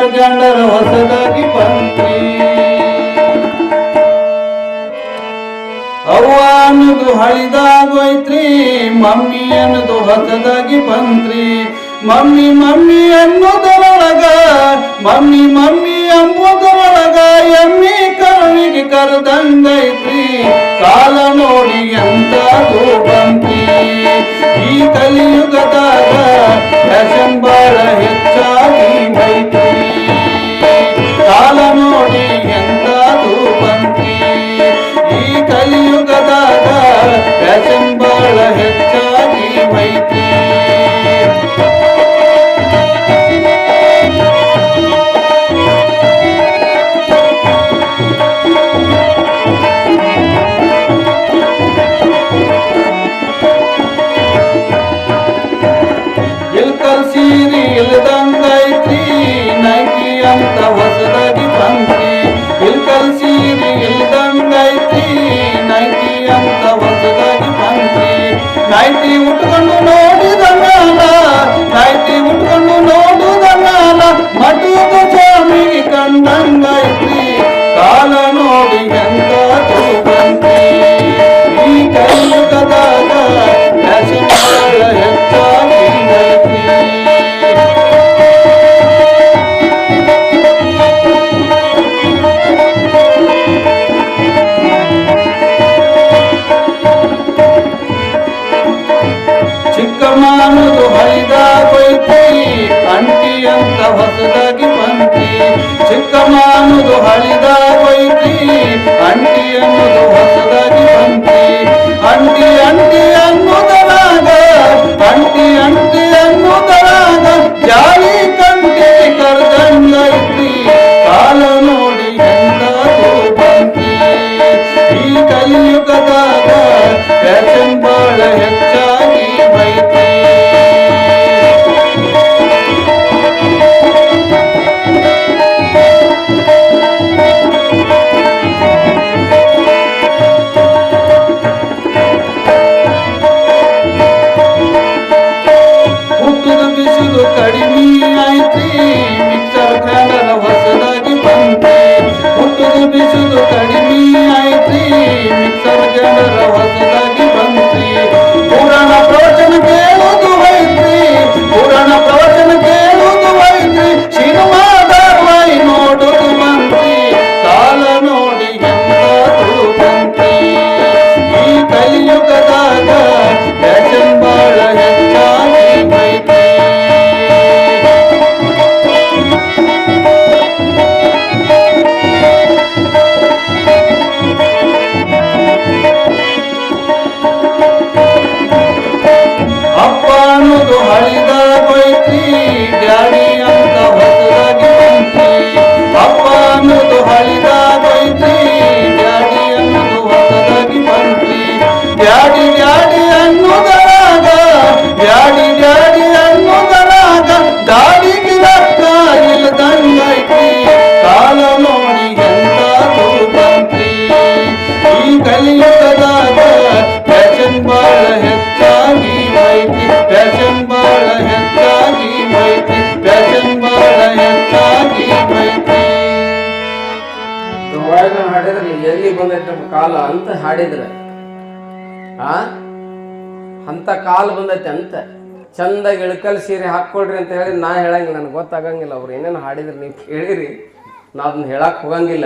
ಜನರ ಗಂಡರ ಹೊಸದಾಗಿ ಬಂತಿ ಅವ್ವನದು ಹಳಿದಾಗೋಯ್ತ್ರಿ, ಮಮ್ಮಿ ಅನ್ನದು ಹೊಸದಾಗಿ ಬಂತ್ರಿ ಮಮ್ಮಿ ಮಮ್ಮಿ ಅನ್ನೋದರೊಳಗ, ಮಮ್ಮಿ ಮಮ್ಮಿ ಎಂಬುದರೊಳಗ ಎಮ್ಮಿ ಕರುಣಿಗೆ ಕರೆದಂಗೈತ್ರಿ. ಕಾಲ ನೋಡಿ ಎಂತೂ ಬಂತಿ ಈ ಕಲಿಯುಗದಾಗ ಫ್ಯಾಷನ್ হসদ ಒಳಗ ಹಾಡಿದ್ರೆ ಎಲ್ಲಿ ಬಂದೈತೆ ನಮ್ಮ ಕಾಲ ಅಂತ ಹಾಡಿದ್ರೆ, ಆ? ಅಂತ ಕಾಲ್ ಬಂದೈತೆ ಅಂತ. ಚಂದ ಇಳ್ಕಲ್ ಸೀರೆ ಹಾಕ್ಕೊಡ್ರಿ ಅಂತ ಹೇಳಿ ನಾ ಹೇಳಂಗಿಲ್ಲ, ನನಗೆ ಗೊತ್ತಾಗಂಗಿಲ್ಲ, ಅವ್ರು ಏನೇನು ಹಾಡಿದ್ರು ನೀವು ಕೇಳಿರಿ. ನಾ ಅದನ್ನ ಹೇಳಕ್ಕೆ ಹೋಗಂಗಿಲ್ಲ.